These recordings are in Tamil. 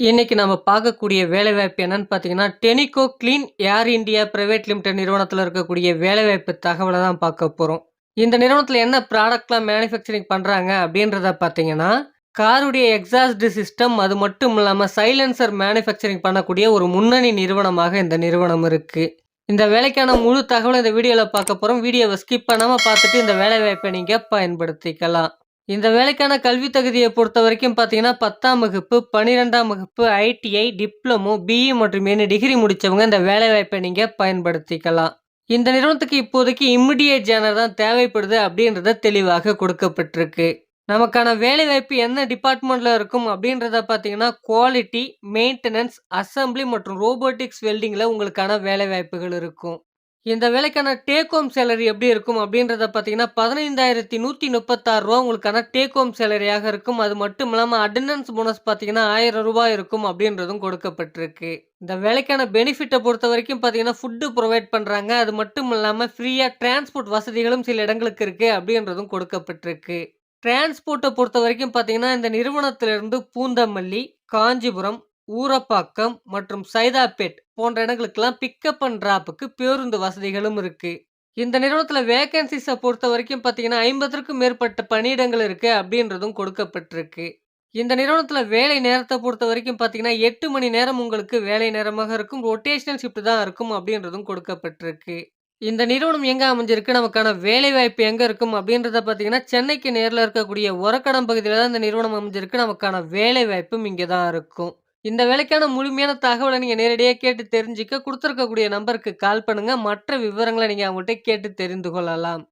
இன்னைக்கு நம்ம பார்க்கக்கூடிய வேலைவாய்ப்பு என்னன்னு பார்த்தீங்கன்னா, டெனிகோ clean air India private limited நிறுவனத்தில் இருக்கக்கூடிய வேலைவாய்ப்பு தகவலை தான் பார்க்க போகிறோம் இந்த நிறுவனத்தில் என்ன ப்ராடக்ட்லாம் மேனுஃபேக்சரிங் பண்ணுறாங்க அப்படின்றத பார்த்தீங்கன்னா, காருடைய எக்ஸாஸ்ட் சிஸ்டம் அது மட்டும் இல்லாமல் சைலன்சர் மேனுஃபேக்சரிங் பண்ணக்கூடிய ஒரு முன்னணி நிறுவனமாக இந்த நிறுவனம் இருக்குது இந்த வேலைக்கான முழு தகவலை இந்த வீடியோவில் பார்க்க போகிறோம் வீடியோவை ஸ்கிப் பண்ணாமல் பார்த்துட்டு இந்த வேலைவாய்ப்பை நீங்கள் பயன்படுத்திக்கலாம். இந்த வேலைக்கான கல்வி தகுதியை பொறுத்த வரைக்கும் பார்த்தீங்கன்னா, 10ஆம் வகுப்பு, 12ஆம் வகுப்பு, ஐடிஐ, டிப்ளமோ, பிஇ மற்றும் என்ன டிகிரி முடித்தவங்க இந்த வேலைவாய்ப்பை நீங்கள் பயன்படுத்திக்கலாம். இந்த நிறுவனத்துக்கு இப்போதைக்கு இமிடியேட் ஜேனர் தான் தேவைப்படுது அப்படின்றத தெளிவாக கொடுக்கப்பட்டிருக்கு. நமக்கான வேலைவாய்ப்பு என்ன டிபார்ட்மெண்ட்டில் இருக்கும் அப்படின்றத பார்த்தீங்கன்னா, குவாலிட்டி, மெயின்டெனன்ஸ் அசெம்பிளி மற்றும் ரோபோட்டிக்ஸ் வெல்டிங்கில் உங்களுக்கான வேலைவாய்ப்புகள் இருக்கும். இந்த வேலைக்கான டேக் ஹோம் சேலரி எப்படி இருக்கும் அப்படின்றத பார்த்தீங்கன்னா, பதினைந்தாயிரத்தி நூற்றி முப்பத்தாறு ரூபா உங்களுக்கான டேக் ஹோம் சேலரியாக இருக்கும். அது மட்டும் இல்லாமல் அட்டண்டன்ஸ் போனஸ் பார்த்தீங்கன்னா, ஆயிரம் ரூபாய் இருக்கும் அப்படின்றதும் கொடுக்கப்பட்டிருக்கு. இந்த வேலைக்கான பெனிஃபிட்டை பொறுத்த வரைக்கும் பார்த்தீங்கன்னா, ஃபுட்டு ப்ரொவைட் பண்ணுறாங்க அது மட்டும் இல்லாமல் ஃப்ரீயாக டிரான்ஸ்போர்ட் வசதிகளும் சில இடங்களுக்கு இருக்கு அப்படின்றதும் கொடுக்கப்பட்டிருக்கு. ட்ரான்ஸ்போர்ட்டை பொறுத்த வரைக்கும் பார்த்தீங்கன்னா, இந்த நிறுவனத்திலிருந்து பூந்தமல்லி, காஞ்சிபுரம், ஊரப்பாக்கம் மற்றும் சைதாப்பேட் போன்ற இடங்களுக்கெல்லாம் பிக்கப் அண்ட் ட்ராப்புக்கு பேருந்து வசதிகளும் இருக்கு. இந்த நிறுவனத்தில் வேகன்சிஸை பொறுத்த வரைக்கும் பார்த்தீங்கன்னா, 50ற்கும் மேற்பட்ட பணியிடங்கள் இருக்கு அப்படின்றதும் கொடுக்கப்பட்டிருக்கு. இந்த நிறுவனத்தில் வேலை நேரத்தை பொறுத்த வரைக்கும் பார்த்தீங்கன்னா, எட்டு மணி நேரம் உங்களுக்கு வேலை நேரமாக இருக்கும். ரொட்டேஷனல் ஷிஃப்ட் தான் இருக்கும் அப்படின்றதும் கொடுக்கப்பட்டிருக்கு. இந்த நிறுவனம் எங்கே அமைஞ்சிருக்கு, நமக்கான வேலைவாய்ப்பு எங்கே இருக்கும் அப்படின்றத பார்த்தீங்கன்னா, சென்னைக்கு நேரில் இருக்கக்கூடிய உரக்கடம் பகுதியில் தான் இந்த நிறுவனம் அமைஞ்சிருக்கு. நமக்கான வேலைவாய்ப்பும் இங்கே தான் இருக்கும். இந்த வேலைக்கான முழுமையான தகவலை நீங்க நேரடியா கேட்டு தெரிஞ்சுக்க கொடுத்துருக்கக்கூடிய நம்பருக்கு கால் பண்ணுங்க. மற்ற விவரங்களை நீங்க அவங்கள்ட்ட கேட்டு தெரிந்து கொள்ளலாம்.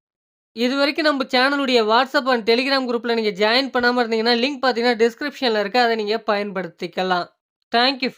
இதுவரைக்கும் நம்ம சேனலுடைய வாட்ஸ்அப் அண்ட் டெலிகிராம் குரூப்ல நீங்க ஜாயின் பண்ணாம இருந்தீங்கன்னா, லிங்க் பார்த்தீங்கன்னா டிஸ்கிரிப்ஷன்ல இருக்குது அத நீங்க பயன்படுத்திக்கலாம். Thank you